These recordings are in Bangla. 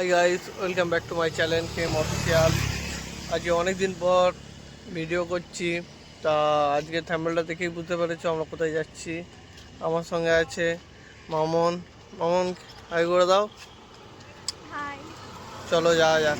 Hi guys welcome back to my channel came official আজকে অনেক দিন পর ভিডিও করছি। তা আজকে থ্যাম্বেলটা দেখেই বুঝতে পেরেছ আমরা কোথায় যাচ্ছি। আমার সঙ্গে আছে মামন। মামন হাই করে দাও। চলো যাওয়া যাক।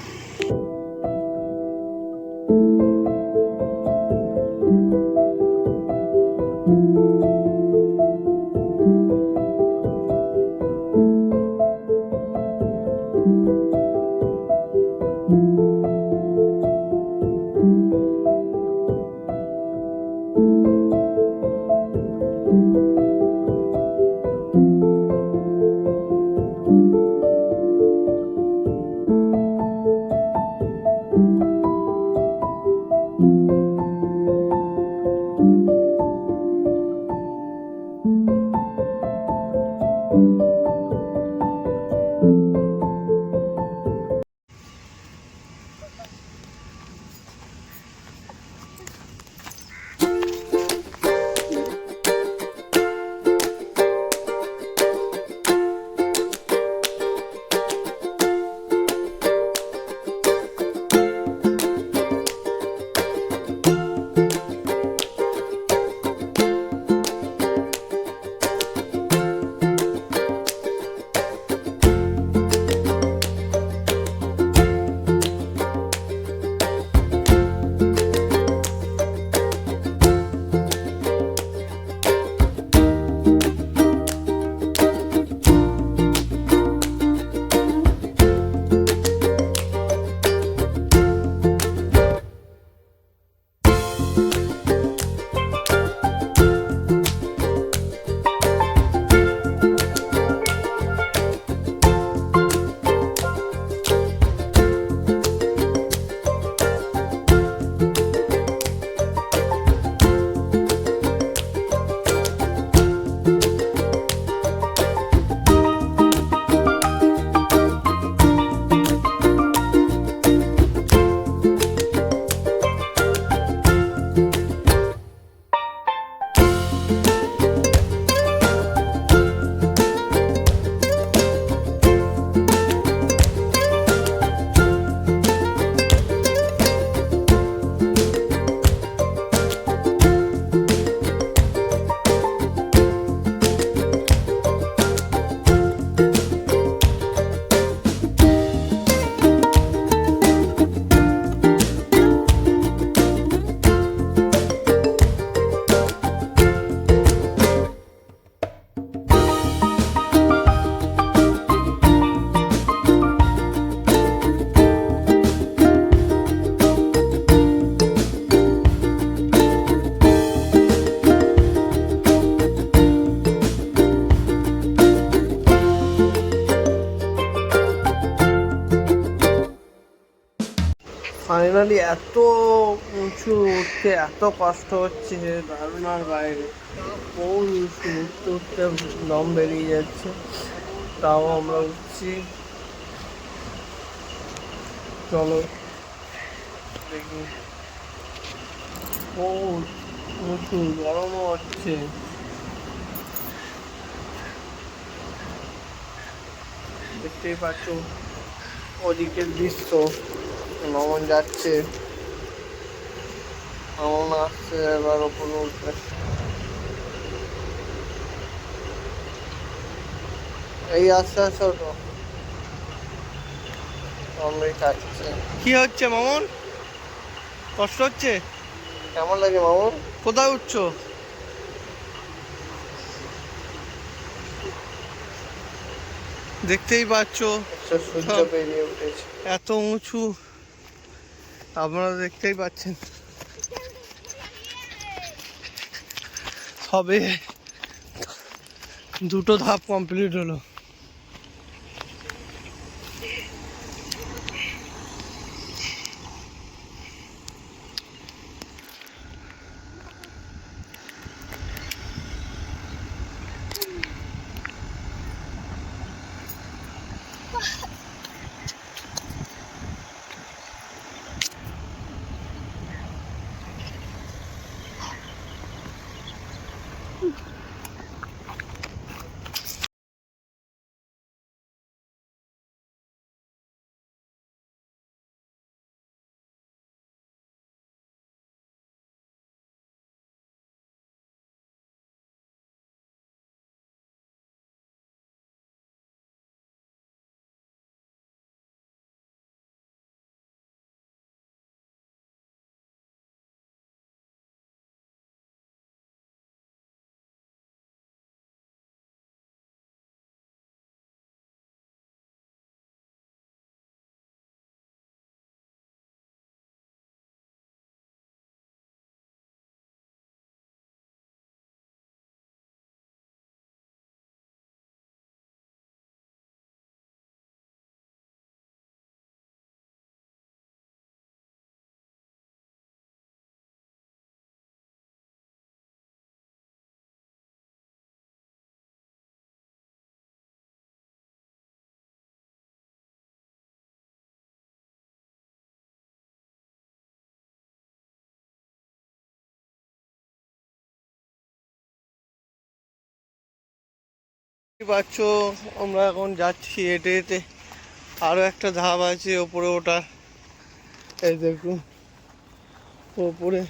ফাইনালি এত উঁচু উঠতে, এত কষ্ট হচ্ছে যে ধারণার বাইরে। বহু উঁচু উঠতে উঠতে দম বেরিয়ে যাচ্ছে, তাও আমরা উঠছি। চলো, দেখি। বহু উঁচু, গরমও হচ্ছে। দেখতেই পাচ্ছ, ওদিকের দৃশ্য। নমন যাচ্ছে। নমন আসছে এবার ওপরে উঠবে এই আস্তে আস্তে ওঠো। কি হচ্ছে মামন? কষ্ট হচ্ছে? কেমন লাগে মামন? কোথায় উঠছো? দেখতেই পাচ্ছ। সূর্য বেরিয়ে উঠেছে। এত উঁচু। আপনারা দেখতেই পাচ্ছেন। সবে দুটো ধাপ কমপ্লিট হলো। পাচ্ছ, আমরা এখন যাচ্ছি হেঁটে হেঁটে। আরও একটা ধাপ আছে ওপরে ওঠার। এই দেখুন, ওপরে।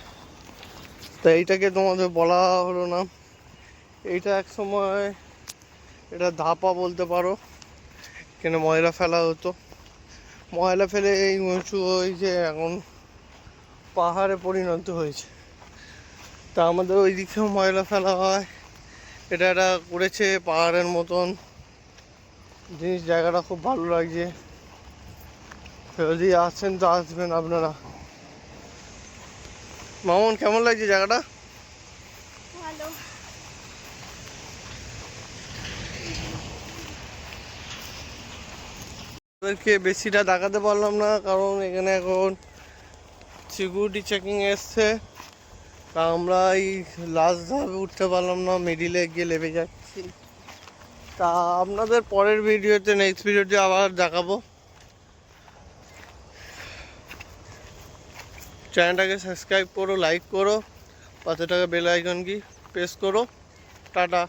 তা এইটাকে তোমাদের বলা হলো না। এইটা এক সময় এটা ধাপা বলতে পারো, কেন ময়লা ফেলা হতো। ময়লা ফেলে এই উঁচু হয়েছে এখন পাহাড়ে পরিণত হয়েছে। তা আমাদের ওই দিকেও ময়লা ফেলা হয়। এটা একটা করেছে পাহাড়ের মতন। জিনিস জায়গাটা খুব ভালো লাগছে। যদি আসছেন তো আসবেন আপনারা। মামন কেমন লাগছে জায়গাটা? ওদেরকে বেশিটা দেখাতে পারলাম না কারণ এখানে এখন সিকিউরিটি চেকিং এসছে। তা আমরা এই লাস্ট ধাপে উঠতে পারলাম না মিডিলে গিয়ে লেবে যাচ্ছি তা আপনাদের পরের ভিডিওতে নেক্সট ভিডিওতে আবার দেখাবো। চ্যানেলটাকে সাবস্ক্রাইব করো লাইক করো পাশে টাকা বেল আইকন কি প্রেস করো। টাটা।